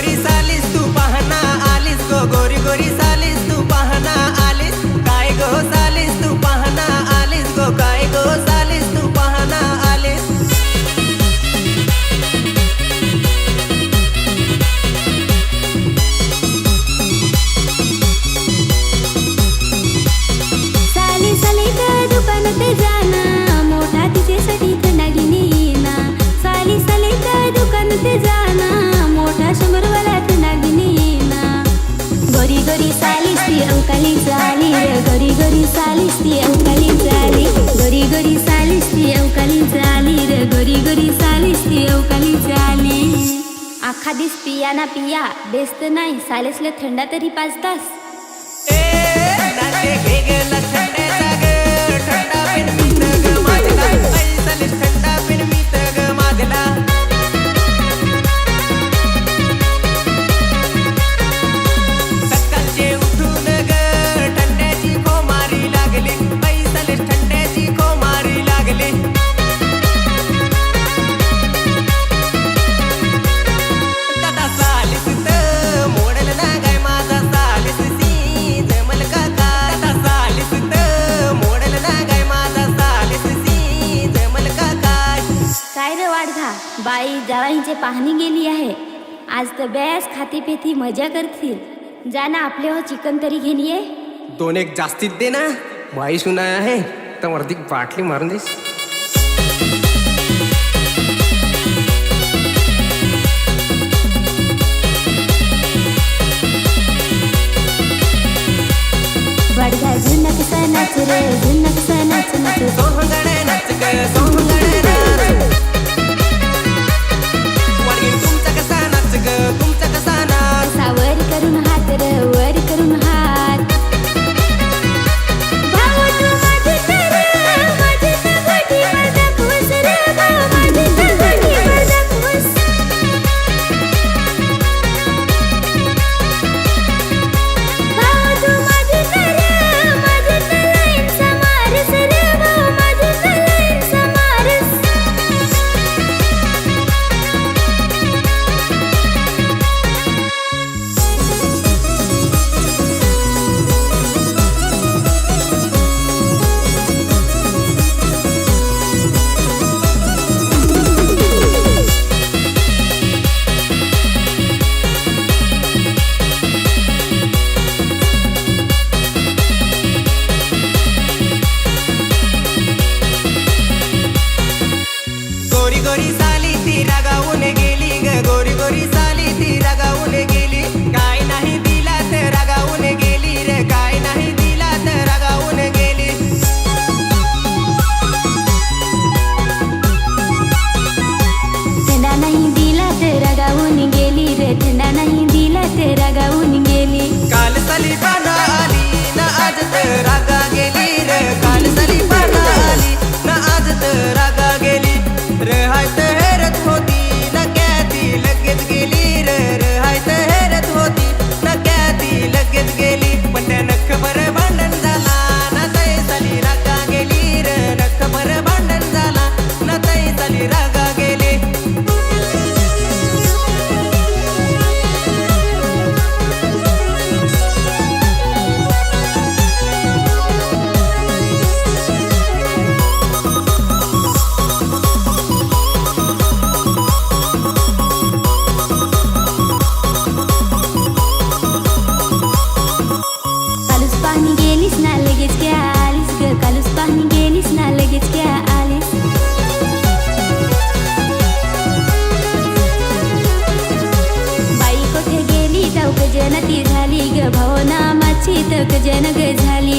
गोरी सालीस तू पाहना आलीस गो गोरी गोरी सा अंकाली चाली घरी घरी सालीस ती अंकाली चाली घरी घरी सालीस ती अवकाली चाली रे. घरी घरी सालीस ती अवकाली चाली आखा दिस पिया ना पिया. बेस्त नाही. सालेसले थंडा तरी पाच तास काय रे वाढगा बाई जावाईचे पाहणी गेली आहे. आज तर बॅस खाती पेथी मजा करतील. जा ना आपले हो चिकन तरी घेन ये. दोन एक जास्तीत दे ना. बाई सुना आहे. तर वरती बाटली मारून देस वाढगा झुनक सणाच रे झुनक सणाच नाच सोहंगडे नाच ग सोहंगडे. dori salisi raga пісня легітське Аліс. बाई कोठे गेली तवक जनती झाली ग भावना माझी तवक जनग झाली